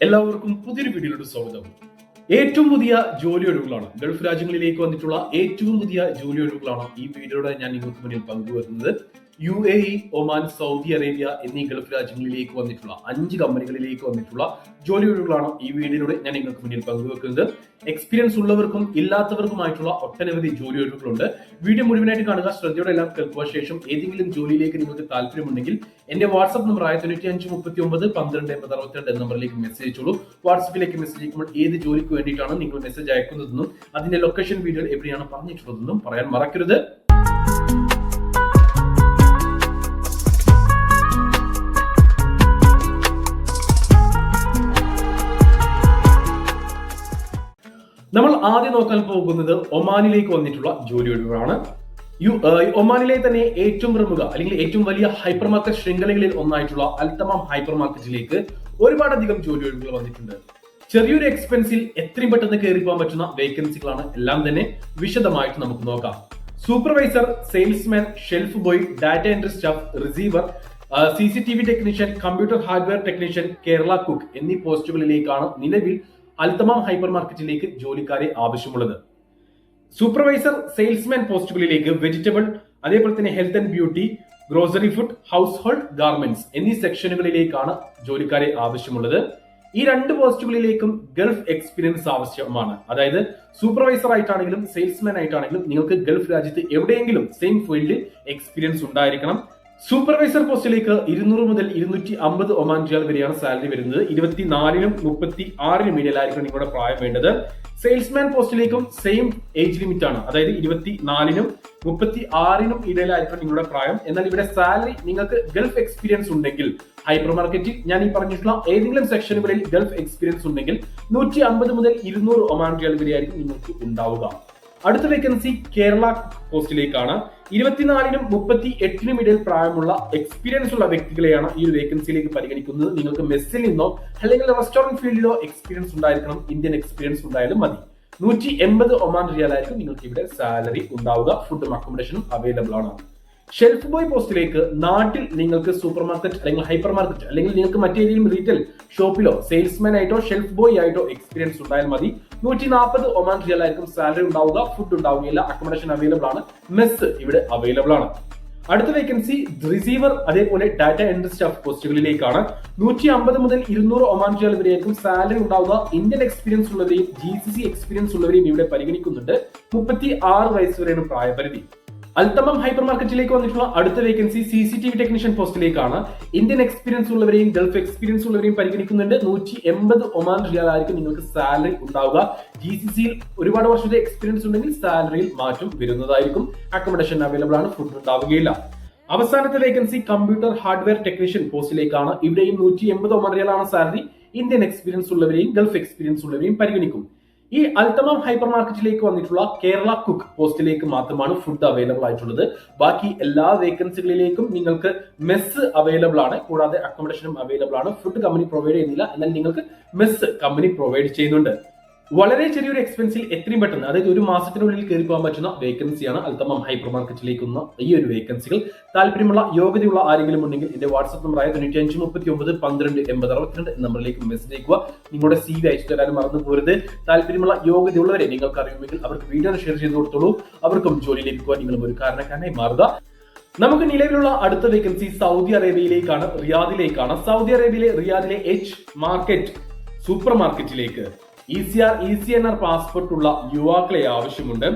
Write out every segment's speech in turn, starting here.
എല്ലാവർക്കും പുതിയൊരു വീഡിയോയിലോട്ട് സ്വാഗതം. ഏറ്റവും പുതിയ ജോലി ഒഴിവുകളാണ് ഗൾഫ് രാജ്യങ്ങളിലേക്ക് വന്നിട്ടുള്ള ഏറ്റവും പുതിയ ജോലി ഒഴിവുകളാണ് ഈ വീഡിയോയുടെ ഞാൻ നിങ്ങൾക്ക് മുന്നിൽ പങ്കുവെക്കുന്നത് U A E Oman Saudi Arabia എന്നീ ഗൾഫ് രാജ്യങ്ങളിലേക്ക് വന്നിട്ടുള്ള അഞ്ച് കമ്പനികളിലേക്ക് വന്നിട്ടുള്ള ജോലി ഒഴിവുകളാണ് ഈ വീഡിയോയിലൂടെ ഞാൻ നിങ്ങൾക്ക് മുന്നിൽ പങ്കുവെക്കുന്നത്. എക്സ്പീരിയൻസ് ഉള്ളവർക്കും ഇല്ലാത്തവർക്കുമായിട്ടുള്ള ഒട്ടനവധി ജോലി ഒഴിവുകളുണ്ട് വീഡിയോ മുഴുവനായിട്ട് കാണുക. ശ്രദ്ധയോടെ എല്ലാം കേൾക്കുക. ശേഷം ഏതെങ്കിലും ജോലിയിലേക്ക് നിങ്ങൾക്ക് താല്പര്യമുണ്ടെങ്കിൽ എന്റെ വാട്സ്ആപ്പ് നമ്പർ ആയ തൊണ്ണൂറ്റി അഞ്ച് മുപ്പത്തി ഒമ്പത് പന്ത്രണ്ട് എൺപത് അറുപത്തിരണ്ട് എന്ന നമ്പറിലേക്ക് മെസ്സേജ് അയച്ചോളൂ. വാട്സ്ആപ്പിലേക്ക് മെസ്സേജ് അയക്കുമ്പോൾ ഏത് ജോലിക്ക് വേണ്ടിയിട്ടാണ് നിങ്ങൾ മെസ്സേജ് അയക്കുന്നതെന്നും അതിന്റെ ലൊക്കേഷൻ വീഡിയോ എവിടെയാണ് പറഞ്ഞിട്ടുള്ളതെന്നും പറയാൻ മറക്കരുത്. നമ്മൾ ആദ്യം നോക്കാൻ പോകുന്നത് ഒമാനിലേക്ക് വന്നിട്ടുള്ള ജോലി ഒഴിവാണ് യു ഒമാനിലെ തന്നെ ഏറ്റവും പ്രമുഖ അല്ലെങ്കിൽ ഏറ്റവും വലിയ ഹൈപ്പർ മാർക്കറ്റ് ശൃംഖലകളിൽ ഒന്നായിട്ടുള്ള അൽത്തമാം ഹൈപ്പർ മാർക്കറ്റിലേക്ക് ഒരുപാടധികം ജോലി ഒഴിവുകൾ വന്നിട്ടുണ്ട്. ചെറിയൊരു എക്സ്പെൻസിൽ എത്രയും പെട്ടെന്ന് കയറി പോകാൻ പറ്റുന്ന വേക്കൻസികളാണ് എല്ലാം തന്നെ വിശദമായിട്ട് നമുക്ക് നോക്കാം. Supervisor salesman shelf boy data entry staff receiver C C T V technician computer hardware technician Kerala cook എന്നീ പോസ്റ്റുകളിലേക്കാണ് നിലവിൽ അൽത്തമാം ഹൈപ്പർ മാർക്കറ്റിലേക്ക് ജോലിക്കാരെ ആവശ്യമുള്ളത്. സൂപ്പർവൈസർ സെയിൽസ്മാൻ പോസ്റ്റുകളിലേക്ക് വെജിറ്റബിൾ അതേപോലെ തന്നെ health and beauty grocery food household garments എന്നീ സെക്ഷനുകളിലേക്കാണ് ജോലിക്കാരെ ആവശ്യമുള്ളത്. ഈ രണ്ട് പോസ്റ്റുകളിലേക്കും ഗൾഫ് എക്സ്പീരിയൻസ് ആവശ്യമാണ്. അതായത് സൂപ്പർവൈസർ ആയിട്ടാണെങ്കിലും സെയിൽസ്മാൻ ആയിട്ടാണെങ്കിലും നിങ്ങൾക്ക് ഗൾഫ് രാജ്യത്ത് എവിടെയെങ്കിലും സെയിം ഫീൽഡിൽ എക്സ്പീരിയൻസ് ഉണ്ടായിരിക്കണം. സൂപ്പർവൈസർ പോസ്റ്റിലേക്ക് ഇരുന്നൂറ് മുതൽ ഇരുന്നൂറ്റി അമ്പത് ഒമാൻ റിയാൽ വരെയാണ് സാലറി വരുന്നത്. ഇരുപത്തിനാലിനും മുപ്പത്തി ആറിനും ഇടയിലായിരിക്കും നിങ്ങളുടെ പ്രായം വേണ്ടത്. സെയിൽസ്മാൻ പോസ്റ്റിലേക്കും സെയിം ഏജ് ലിമിറ്റ് ആണ്. അതായത് ഇരുപത്തിനാലിനും മുപ്പത്തി ആറിനും ഇടയിലായിരിക്കും നിങ്ങളുടെ പ്രായം. എന്നാൽ ഇവിടെ സാലറി നിങ്ങൾക്ക് ഗൾഫ് എക്സ്പീരിയൻസ് ഉണ്ടെങ്കിൽ ഹൈപ്പർ മാർക്കറ്റിൽ ഞാൻ ഈ പറഞ്ഞിട്ടുള്ള ഏതെങ്കിലും സെക്ഷനുകളിൽ ഗൾഫ് എക്സ്പീരിയൻസ് ഉണ്ടെങ്കിൽ നൂറ്റി അമ്പത് മുതൽ ഇരുന്നൂറ് ഒമാൻ റിയാൽ വരെയായിരിക്കും നിങ്ങൾക്ക് ഉണ്ടാവുക. അടുത്ത വേക്കൻസി കേരള പോസ്റ്റിലേക്കാണ് ഇരുപത്തിനാലിനും മുപ്പത്തി എട്ടിനും ഇടയിൽ പ്രായമുള്ള എക്സ്പീരിയൻസ് ഉള്ള വ്യക്തികളെയാണ് ഈ ഒരു വേക്കൻസിയിലേക്ക് പരിഗണിക്കുന്നത്. നിങ്ങൾക്ക് മെസ്സിൽ നിന്നോ അല്ലെങ്കിൽ റെസ്റ്റോറന്റ് ഫീൽഡിലോ എക്സ്പീരിയൻസ് ഉണ്ടായിരിക്കണം. ഇന്ത്യൻ എക്സ്പീരിയൻസ് ഉണ്ടായാലും മതി. നൂറ്റി എൺപത് ഒമാൻ റിയാലായിരിക്കും നിങ്ങൾക്ക് ഇവിടെ സാലറി ഉണ്ടാവുക. ഫുഡും അക്കോമഡേഷനും അവൈലബിൾ ആണ്. ഷെൽഫ് ബോയ് പോസ്റ്റിലേക്ക് നാട്ടിൽ നിങ്ങൾക്ക് സൂപ്പർ മാർക്കറ്റ് അല്ലെങ്കിൽ ഹൈപ്പർ മാർക്കറ്റ് അല്ലെങ്കിൽ നിങ്ങൾക്ക് മറ്റേതെങ്കിലും റീറ്റെയിൽ ഷോപ്പിലോ സെയിൽസ്മാൻ ആയിട്ടോ ഷെൽഫ് ബോയ് ആയിട്ടോ എക്സ്പീരിയൻസ് ഉണ്ടായാൽ മതി. നൂറ്റി നാൽപ്പത് ഒമാൻ റിയൽ ആയിരിക്കും സാലറി ഉണ്ടാവുക ഫുഡ് ഉണ്ടാവുകയില്ല അക്കോമഡേഷൻ അവൈലബിൾ ആണ് മെസ് ഇവിടെ അവൈലബിൾ ആണ്. അടുത്ത വേക്കൻസി റിസീവർ അതേപോലെ ഡാറ്റ എൻട്രി സ്റ്റാഫ് പോസ്റ്റുകളിലേക്കാണ് നൂറ്റി അമ്പത് മുതൽ ഇരുന്നൂറ് ഒമാൻ റിയൽ വരെയായിരിക്കും സാലറി ഉണ്ടാവുക. ഇന്ത്യൻ എക്സ്പീരിയൻസ് ഉള്ളവരെയും ജി സി സി എക്സ്പീരിയൻസ് ഉള്ളവരെയും ഇവിടെ പരിഗണിക്കുന്നുണ്ട്. മുപ്പത്തി ആറ് വയസ്സ് വരെയാണ് പ്രായപരിധി. അൽത്തമം ഹൈപ്പർ മാർക്കറ്റിലേക്ക് വന്നിട്ടുള്ള അടുത്ത vacancy C C T V technician പോസ്റ്റിലേക്കാണ്. Indian experience ഉള്ളവരെയും ഗൾഫ് എക്സ്പീരിയൻസ് ഉള്ളവരെയും പരിഗണിക്കുന്നുണ്ട്. നൂറ്റി എൺപത് ഒമാൻ റിയാൽ ആയിരിക്കും നിങ്ങൾക്ക് സാലറി ഉണ്ടാവുക. ജി സി സിയിൽ ഒരുപാട് വർഷത്തെ എക്സ്പീരിയൻസ് ഉണ്ടെങ്കിൽ സാലറിയിൽ മാറ്റം വരുന്നതായിരിക്കും. അക്കോമഡേഷൻ അവൈലബിൾ ആണ് ഫുഡ് ഉണ്ടാവുകയില്ല. അവസാനത്തെ വേക്കൻസി കമ്പ്യൂട്ടർ ഹാർഡ്വെയർ ടെക്നീഷ്യൻ പോസ്റ്റിലേക്കാണ്. ഇവിടെയും നൂറ്റി എൺപത് ഒമാൻ റിയാലാണ് സാലറി ഇന്ത്യൻ എക്സ്പീരിയൻസ് ഉള്ളവരെയും ഗൾഫ് എക്സ്പീരിയൻസ് ഉള്ളവരെയും പരിഗണിക്കും. ഈ അൽത്തമാം ഹൈപ്പർ മാർക്കറ്റിലേക്ക് വന്നിട്ടുള്ള കേരള കുക്ക് പോസ്റ്റിലേക്ക് മാത്രമാണ് ഫുഡ് അവൈലബിൾ ആയിട്ടുള്ളത്. ബാക്കി എല്ലാ വേക്കൻസികളിലേക്കും നിങ്ങൾക്ക് മെസ്സ് അവൈലബിൾ ആണ്. കൂടാതെ അക്കോമഡേഷനും അവൈലബിൾ ആണ്. ഫുഡ് കമ്പനി പ്രൊവൈഡ് ചെയ്യുന്നില്ല. എന്നാൽ നിങ്ങൾക്ക് മെസ്സ് കമ്പനി പ്രൊവൈഡ് ചെയ്യുന്നുണ്ട്. വളരെ ചെറിയൊരു എക്സ്പെൻസിൽ എത്രയും പെട്ടെന്ന് അതായത് ഒരു മാസത്തിനുള്ളിൽ കയറി പോകാൻ പറ്റുന്ന വേക്കൻസിയാണ് അൽത്തമം ഹൈപ്പർ മാർക്കറ്റിലേക്ക് വന്ന ഈ ഒരു വേക്കൻസികൾ താല്പര്യമുള്ള യോഗ്യതയുള്ള ആരെങ്കിലും ഉണ്ടെങ്കിൽ എന്റെ വാട്സ്ആപ്പ് നമ്പറായ തൊണ്ണൂറ്റി അഞ്ച് മുപ്പത്തി ഒമ്പത് പന്ത്രണ്ട് എൺപത് അറുപത്തിരണ്ട് നമ്പറിലേക്ക് മെസ്സേജ് അയക്കുക. നിങ്ങളുടെ സി വി അയച്ചു തരാനും മറന്നു പോരുത്. താല്പര്യമുള്ള യോഗ്യതയുള്ളവരെ നിങ്ങൾക്ക് അറിയുമെങ്കിൽ അവർക്ക് വീഡിയോ ഷെയർ ചെയ്ത് കൊടുത്തോളൂ. അവർക്കും ജോലി ലഭിക്കുവാൻ നിങ്ങളും ഒരു കാരണക്കാരനായി മാറുക. നമുക്ക് നിലവിലുള്ള അടുത്ത വേക്കൻസി സൗദി അറേബ്യയിലേക്കാണ് റിയാദിലേക്കാണ്. സൗദി അറേബ്യയിലെ റിയാദിലെ എച്ച് മാർക്കറ്റ് സൂപ്പർ മാർക്കറ്റിലേക്ക് E C R E C N R passport ഉള്ള യുവാക്കളെ ആവശ്യമുണ്ട്.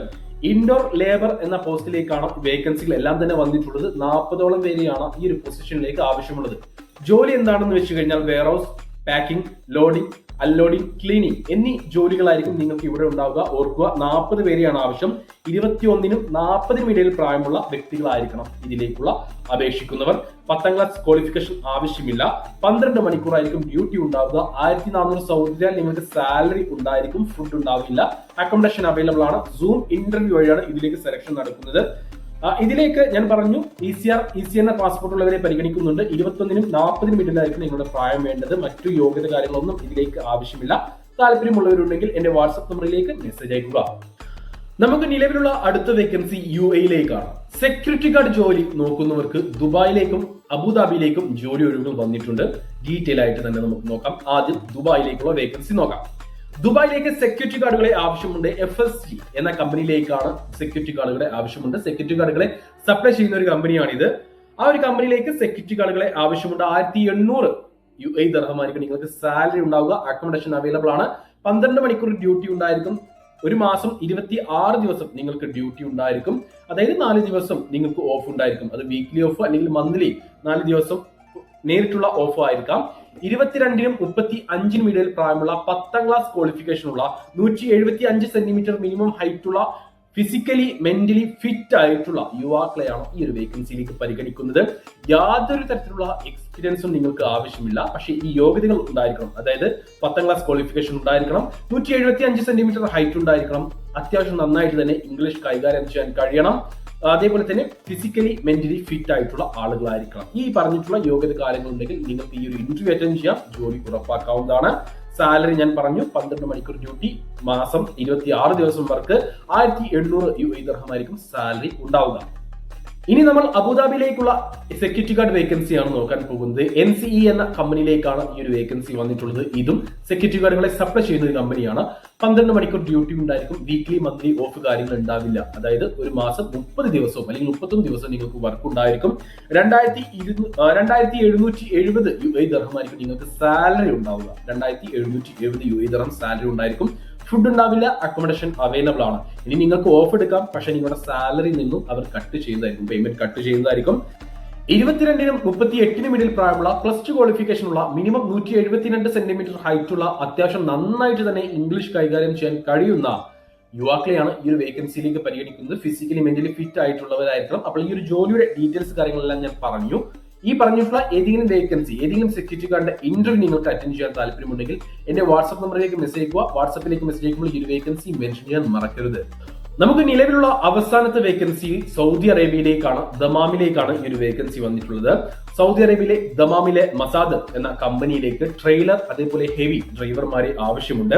ഇൻഡോർ ലേബർ എന്ന പോസ്റ്റിലേക്കാണ് വേക്കൻസികൾ എല്ലാം തന്നെ വന്നിട്ടുള്ളത്. നാൽപ്പതോളം പേരെയാണ് ഈ ഒരു പൊസിഷനിലേക്ക് ആവശ്യമുള്ളത്. ജോലി എന്താണെന്ന് വെച്ച് കഴിഞ്ഞാൽ warehouse packing loading unloading cleaning. എന്നീ ജോലികളായിരിക്കും നിങ്ങൾക്ക് ഇവിടെ ഉണ്ടാവുക. ഓർക്കുക നാൽപ്പത് പേരെയാണ് ആവശ്യം. ഇരുപത്തിയൊന്നിനും നാൽപ്പതിനും ഇടയിൽ പ്രായമുള്ള വ്യക്തികളായിരിക്കണം ഇതിലേക്കുള്ള അപേക്ഷിക്കുന്നവർ. പത്താം ക്ലാസ് ക്വാളിഫിക്കേഷൻ ആവശ്യമില്ല. പന്ത്രണ്ട് മണിക്കൂറായിരിക്കും ഡ്യൂട്ടി ഉണ്ടാവുക. ആയിരത്തി നാനൂറ് റിയാൽ നിങ്ങൾക്ക് സാലറി ഉണ്ടായിരിക്കും ഫുഡ് ഉണ്ടാവില്ല. അക്കോമഡേഷൻ അവൈലബിൾ ആണ്. സൂം ഇന്റർവ്യൂ വഴിയാണ് ഇതിലേക്ക് സെലക്ഷൻ നടക്കുന്നത്. ഇതിലേക്ക് ഞാൻ പറഞ്ഞു E C R E C എന്ന പാസ്പോർട്ട് ഉള്ളവരെ പരിഗണിക്കുന്നുണ്ട്. ഇരുപത്തൊന്നിനും നാൽപ്പതിനും ഇടയിലായിരിക്കും നിങ്ങളുടെ പ്രായം വേണ്ടത്. മറ്റു യോഗ്യത കാര്യങ്ങളൊന്നും ഇതിലേക്ക് ആവശ്യമില്ല. താല്പര്യമുള്ളവരുണ്ടെങ്കിൽ എന്റെ വാട്സ്ആപ്പ് നമ്പറിലേക്ക് മെസ്സേജ് അയക്കുക. നമുക്ക് നിലവിലുള്ള അടുത്ത വേക്കൻസി യു എയിലേക്കാണ് സെക്യൂരിറ്റി ഗാർഡ് ജോലി നോക്കുന്നവർക്ക് ദുബായിലേക്കും അബുദാബിയിലേക്കും ജോലി ഒഴിവുകൾ വന്നിട്ടുണ്ട്. ഡീറ്റെയിൽ ആയിട്ട് തന്നെ നമുക്ക് നോക്കാം. ആദ്യം ദുബായിലേക്കുള്ള വേക്കൻസി നോക്കാം. ദുബായിലേക്ക് സെക്യൂരിറ്റി ഗാർഡുകളെ ആവശ്യമുണ്ട് എഫ് എസ് ജി എന്ന കമ്പനിയിലേക്കാണ് സെക്യൂരിറ്റി ഗാർഡുകളെ ആവശ്യമുണ്ട്. സെക്യൂരിറ്റി ഗാർഡുകളെ സപ്ലൈ ചെയ്യുന്ന ഒരു കമ്പനിയാണ് ഇത് ആ ഒരു കമ്പനിയിലേക്ക് സെക്യൂരിറ്റി ഗാർഡുകളെ ആവശ്യമുണ്ട്. ആയിരത്തി എണ്ണൂറ് യു എ ദർഹമായിരിക്കും നിങ്ങൾക്ക് സാലറി ഉണ്ടാവുക. അക്കോമഡേഷൻ അവൈലബിൾ ആണ്. പന്ത്രണ്ട് മണിക്കൂർ ഡ്യൂട്ടി ഉണ്ടായിരിക്കും. ഒരു മാസം ഇരുപത്തി ആറ് ദിവസം നിങ്ങൾക്ക് ഡ്യൂട്ടി ഉണ്ടായിരിക്കും. അതായത് നാല് ദിവസം നിങ്ങൾക്ക് ഓഫ് ഉണ്ടായിരിക്കും. അത് വീക്ക്ലി ഓഫ് അല്ലെങ്കിൽ മന്ത്ലി നാല് ദിവസം നേരിട്ടുള്ള ഓഫ് ആയിരിക്കാം. ഇരുപത്തിരണ്ടിനും മുപ്പത്തി അഞ്ചിനും ഇടയിൽ പ്രായമുള്ള പത്താം ക്ലാസ് ക്വാളിഫിക്കേഷൻ ഉള്ള നൂറ്റി എഴുപത്തി അഞ്ച് സെന്റിമീറ്റർ മിനിമം ഹൈറ്റ് ഉള്ള ഫിസിക്കലി മെന്റലി ഫിറ്റ് ആയിട്ടുള്ള യുവാക്കളെയാണ് ഈ ഒരു വേക്കൻസിയിലേക്ക് പരിഗണിക്കുന്നത്. യാതൊരു തരത്തിലുള്ള എക്സ്പീരിയൻസും നിങ്ങൾക്ക് ആവശ്യമില്ല. പക്ഷേ ഈ യോഗ്യതകൾ ഉണ്ടായിരിക്കണം. അതായത് പത്താം ക്ലാസ് ക്വാളിഫിക്കേഷൻ ഉണ്ടായിരിക്കണം നൂറ്റി എഴുപത്തി അഞ്ച് സെന്റിമീറ്റർ ഹൈറ്റ് ഉണ്ടായിരിക്കണം. അത്യാവശ്യം നന്നായിട്ട് തന്നെ ഇംഗ്ലീഷ് കൈകാര്യം ചെയ്യാൻ കഴിയണം. അതേപോലെ തന്നെ ഫിസിക്കലി മെന്റലി ഫിറ്റ് ആയിട്ടുള്ള ആളുകളായിരിക്കണം. ഈ പറഞ്ഞിട്ടുള്ള യോഗ്യത കാര്യങ്ങളുണ്ടെങ്കിൽ നിങ്ങൾക്ക് ഈ ഒരു ഇന്റർവ്യൂ അറ്റൻഡ് ചെയ്യാം. ജോലി ഉറപ്പാക്കാവുന്നതാണ്. സാലറി ഞാൻ പറഞ്ഞു പന്ത്രണ്ട് മണിക്കൂർ ഡ്യൂട്ടി മാസം ഇരുപത്തി ആറ് ദിവസം വർക്ക് ആയിരത്തി എണ്ണൂറ് യു ഐ ദർഹമായിരിക്കും സാലറി ഉണ്ടാവുക. ഇനി നമ്മൾ അബുദാബിയിലേക്കുള്ള സെക്യൂരിറ്റി ഗാർഡ് വേക്കൻസി ആണ് നോക്കാൻ പോകുന്നത്. എൻ സി ഇ എന്ന കമ്പനിയിലേക്കാണ് ഈ ഒരു വേക്കൻസി വന്നിട്ടുള്ളത്. ഇതും സെക്യൂരിറ്റി ഗാർഡുകളെ സപ്ലൈ ചെയ്യുന്ന ഒരു കമ്പനിയാണ്. പന്ത്രണ്ട് മണിക്കൂർ ഡ്യൂട്ടി ഉണ്ടായിരിക്കും. വീക്ക്ലി മന്ത്ലി ഓഫ് കാര്യങ്ങൾ ഉണ്ടാവില്ല. അതായത് ഒരു മാസം മുപ്പത് ദിവസവും അല്ലെങ്കിൽ മുപ്പത്തൊന്ന് ദിവസം നിങ്ങൾക്ക് വർക്ക് ഉണ്ടായിരിക്കും. രണ്ടായിരത്തി ഇരുന്നൂ രണ്ടായിരത്തി എഴുന്നൂറ്റി എഴുപത് യു എ ദർഹമായിരിക്കും നിങ്ങൾക്ക് സാലറി ഉണ്ടാവുക. രണ്ടായിരത്തി എഴുന്നൂറ്റി എഴുപത് യു എ ദർഹം സാലറി ഉണ്ടായിരിക്കും. ഫുഡ് ഉണ്ടാവില്ല അക്കോമഡേഷൻ അവൈലബിൾ ആണ്. ഇനി നിങ്ങൾക്ക് ഓഫ് എടുക്കാം പക്ഷെ നിങ്ങളുടെ സാലറി നിന്നും അവർ കട്ട് ചെയ്യുന്നതായിരിക്കും പേയ്മെന്റ് കട്ട് ചെയ്യുന്നതായിരിക്കും ഇരുപത്തിരണ്ടിനും മുപ്പത്തി എട്ടിനും ഇടയിൽ പ്രായമുള്ള പ്ലസ് ടു ക്വാളിഫിക്കേഷൻ ഉള്ള മിനിമം നൂറ്റി എഴുപത്തിരണ്ട് സെന്റിമീറ്റർ ഹൈറ്റ് ഉള്ള അത്യാവശ്യം നന്നായിട്ട് തന്നെ ഇംഗ്ലീഷ് കൈകാര്യം ചെയ്യാൻ കഴിയുന്ന യുവാക്കളെയാണ് ഈ ഒരു വേക്കൻസിയിലേക്ക് പരിഗണിക്കുന്നത്. ഫിസിക്കലി മെന്റലി ഫിറ്റ് ആയിട്ടുള്ളവരായിരിക്കണം. അപ്പോൾ ഈ ഒരു ജോലിയുടെ ഡീറ്റെയിൽസ് കാര്യങ്ങളെല്ലാം ഞാൻ പറഞ്ഞു. ഈ പറഞ്ഞിട്ടുള്ള ഏതെങ്കിലും വേക്കൻസി ഏതെങ്കിലും സെക്യൂരിറ്റി ഗാർഡിന്റെ ഇന്റർവ്യൂ നിങ്ങൾക്ക് അറ്റൻഡ് ചെയ്യാൻ താല്പര്യമുണ്ടെങ്കിൽ എന്റെ വാട്സ്ആപ്പ് നമ്പറിലേക്ക് മെസ്സേജ് അയക്കുക. വാട്സ്ആപ്പിലേക്ക് മെസ്സേജ് അയക്കുമ്പോൾ ഈ ഒരു വേക്കൻസി മെൻഷൻ ചെയ്യാൻ മറക്കരുത്. നമുക്ക് നിലവിലുള്ള അവസാനത്തെ വേക്കൻസി സൗദി അറേബ്യയിലേക്കാണ് ദമാമിലേക്കാണ് ഈ ഒരു വേക്കൻസി വന്നിട്ടുള്ളത്. സൗദി അറേബ്യയിലെ ദമാമിലെ മസാദ് എന്ന കമ്പനിയിലേക്ക് ട്രെയിലർ അതേപോലെ ഹെവി ഡ്രൈവർമാരെ ആവശ്യമുണ്ട്.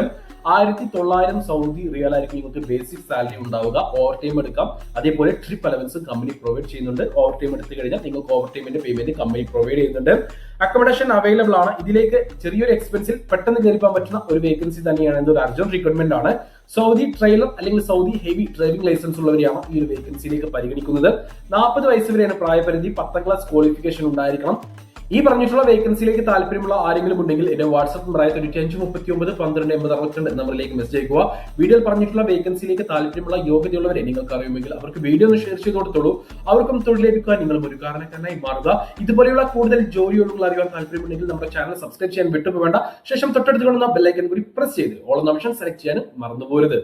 ആയിരത്തി തൊള്ളായിരം സൗദി റിയൽ ആയിരിക്കും നിങ്ങൾക്ക് ബേസിക് സാലറി ഉണ്ടാവുക. ഓവർ ടൈം എടുക്കാം. അതേപോലെ ട്രിപ്പ് അലവൻസ് കമ്പനി പ്രൊവൈഡ് ചെയ്യുന്നുണ്ട്. ഓവർ ടൈം എടുത്തു കഴിഞ്ഞാൽ നിങ്ങൾക്ക് ഓവർ ടൈമിന്റെ പേയ്മെന്റ് കമ്പനി പ്രൊവൈഡ് ചെയ്യുന്നുണ്ട്. അക്കോമഡേഷൻ അവൈലബിൾ ആണ്. ഇതിലേക്ക് ചെറിയൊരു എക്സ്പെൻസിൽ പെട്ടെന്ന് കയറിപ്പാൻ പറ്റുന്ന ഒരു വേക്കൻസി തന്നെയാണ്. ഇത് ഒരു അർജന്റ് റിക്വയർമെന്റ് ആണ്. സൗദി ട്രെയിലർ അല്ലെങ്കിൽ സൗദി ഹെവി ഡ്രൈവിംഗ് ലൈസൻസ് ഉള്ളവരെയാണ് ഈ ഒരു വേക്കൻസിയിലേക്ക് പരിഗണിക്കുന്നത്. നാൽപ്പത് വയസ്സ് വരെയാണ് പ്രായപരിധി പത്താം ക്ലാസ് ക്വാളിഫിക്കേഷൻ ഉണ്ടായിരിക്കണം. ഈ പറഞ്ഞിട്ടുള്ള വേക്കൻസിയിലേക്ക് താല്പര്യമുള്ള ആരെങ്കിലും ഉണ്ടെങ്കിൽ എന്റെ വാട്സ്ആപ്പ് നമ്പറായ തൊണ്ണൂറ്റി അഞ്ച് മുപ്പത്തി ഒമ്പത് പന്ത്രണ്ട് എൺപത് അറുപത്തിരണ്ട് നമ്പറിലേക്ക് മെസ്സേജ് അയക്കുക. വീഡിയോയിൽ പറഞ്ഞിട്ടുള്ള വേക്കൻസിയിലേക്ക് താല്പര്യമുള്ള യോഗ്യതയുള്ളവരെ നിങ്ങൾക്ക് അറിയുമെങ്കിൽ അവർക്ക് വീഡിയോ ഒന്ന് ഷെയർ ചെയ്ത് കൊടുത്തോളൂ. അവർക്കും തൊഴിൽ ലഭിക്കാൻ നിങ്ങൾ ഒരു കാരണക്കാരനായി മാറുക. ഇതുപോലെയുള്ള കൂടുതൽ ജോലിയൊഴിവുകൾ അറിയാൻ താല്പര്യമുണ്ടെങ്കിൽ നമ്മുടെ ചാനൽ സബ്സ്ക്രൈബ് ചെയ്യാൻ വിട്ടുപോകേണ്ട. ശേഷം തൊട്ടടുത്ത് കാണുന്ന ബെല്ലൈക്കൻ കൂടി പ്രസ് ചെയ്ത് ഓൾ ഓപ്ഷൻ സെലക്ട് ചെയ്യാനും മറന്നുപോരുത്